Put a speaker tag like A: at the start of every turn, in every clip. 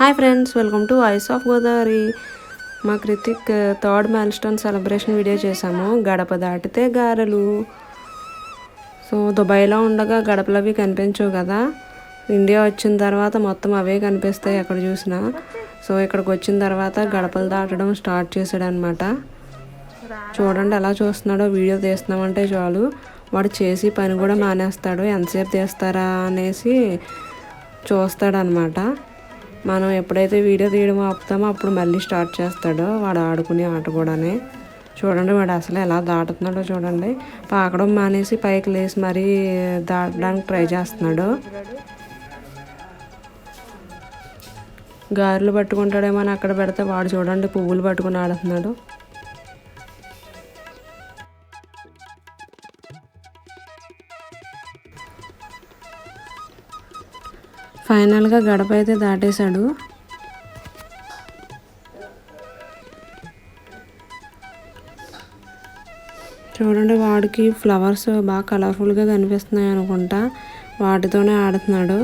A: Hi friends welcome to voice of Godavari మా Krithik third milestone celebration video చేశాము. గడప దాటితే గారెలు. సో దుబాయ్లో ఉండగా గడపలు అవి కనిపించవు కదా. ఇండియా వచ్చిన తర్వాత మొత్తం అవే కనిపిస్తాయి ఎక్కడ చూసినా. సో ఇక్కడికి వచ్చిన తర్వాత గడపలు దాటడం స్టార్ట్ చేశాడు అనమాట చూడండి ఎలా చూస్తున్నాడో వీడియో తీస్తున్నామంటే చాలు. వాడు చేసి పని కూడా మానేస్తాడు. ఎంతసేపు తీస్తారా అనేసి చూస్తాడనమాట మనం ఎప్పుడైతే వీడియో తీయడం ఆపుతామో అప్పుడు మళ్ళీ స్టార్ట్ చేస్తాడు. వాడు ఆడుకునే ఆట కూడానే. చూడండి వాడు అసలు ఎలా దాటుతున్నాడో చూడండి. పాకడం మానేసి పైకి లేసి మరీ దాటడానికి ట్రై చేస్తున్నాడు. గారెలు పట్టుకుంటాడేమో అని అక్కడ పెడితే వాడు చూడండి పువ్వులు పట్టుకుని ఆడుతున్నాడు. ఫైనల్గా గడప అయితే దాటేశాడు. చూడండి వాడికి ఫ్లవర్స్ బాగా కలర్ఫుల్గా కనిపిస్తున్నాయి అనుకుంటా. వాటితోనే ఆడుతున్నాడు.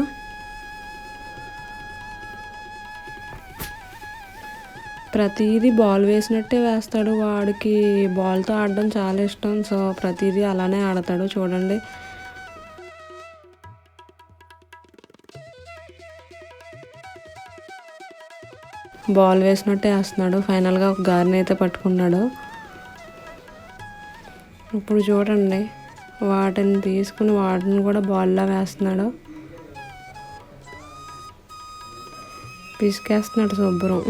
A: ప్రతిదీ బాల్ వేసినట్టే వేస్తాడు. వాడికి బాల్తో ఆడడం చాలా ఇష్టం. సో ప్రతిదీ అలానే ఆడతాడు. చూడండి. బాల్ వేసినట్టే వేస్తున్నాడు. ఫైనల్గా ఒక గారిని అయితే పట్టుకున్నాడు. ఇప్పుడు చూడండి వాటిని తీసుకుని వాటిని కూడా బాల్లో వేస్తున్నాడు. పిసికేస్తున్నాడు శుభ్రం.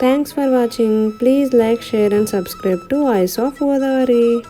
A: Thanks for watching please like share and subscribe to voice of Godavari